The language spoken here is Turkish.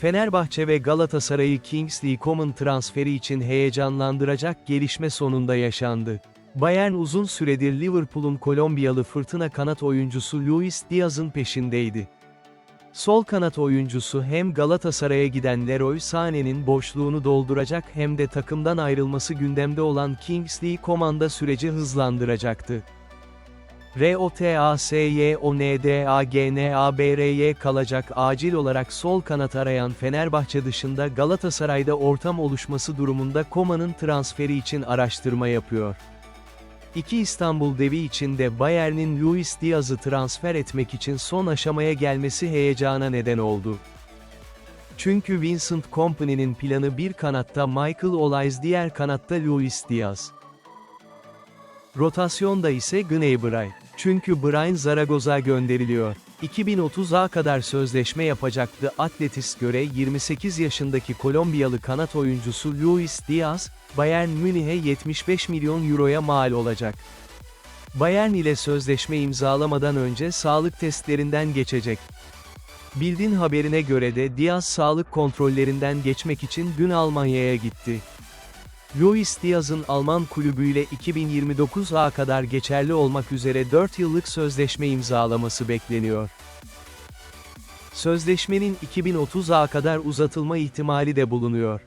Fenerbahçe ve Galatasaray'ı Kingsley Coman transferi için heyecanlandıracak gelişme sonunda yaşandı. Bayern uzun süredir Liverpool'un Kolombiyalı fırtına kanat oyuncusu Luis Diaz'ın peşindeydi. Sol kanat oyuncusu hem Galatasaray'a giden Leroy Sané'nin boşluğunu dolduracak hem de takımdan ayrılması gündemde olan Kingsley Coman'da süreci hızlandıracaktı. ROTASYONDAGNABRY kalacak acil olarak sol kanat arayan Fenerbahçe dışında Galatasaray'da ortam oluşması durumunda Koma'nın transferi için araştırma yapıyor. İki İstanbul devi içinde Bayern'in Luis Diaz'ı transfer etmek için son aşamaya gelmesi heyecana neden oldu. Çünkü Vincent Kompany'nin planı bir kanatta Michael Olise diğer kanatta Luis Diaz. Rotasyonda ise Gnabry. Çünkü Brian Zaragoz'a gönderiliyor. 2030'a kadar sözleşme yapacaktı Atletis göre 28 yaşındaki Kolombiyalı kanat oyuncusu Luis Diaz, Bayern Münih'e 75 milyon euroya mal olacak. Bayern ile sözleşme imzalamadan önce sağlık testlerinden geçecek. Bildiğin haberine göre de Diaz sağlık kontrollerinden geçmek için dün Almanya'ya gitti. Luis Diaz'ın Alman kulübüyle 2029'a kadar geçerli olmak üzere 4 yıllık sözleşme imzalaması bekleniyor. Sözleşmenin 2030'a kadar uzatılma ihtimali de bulunuyor.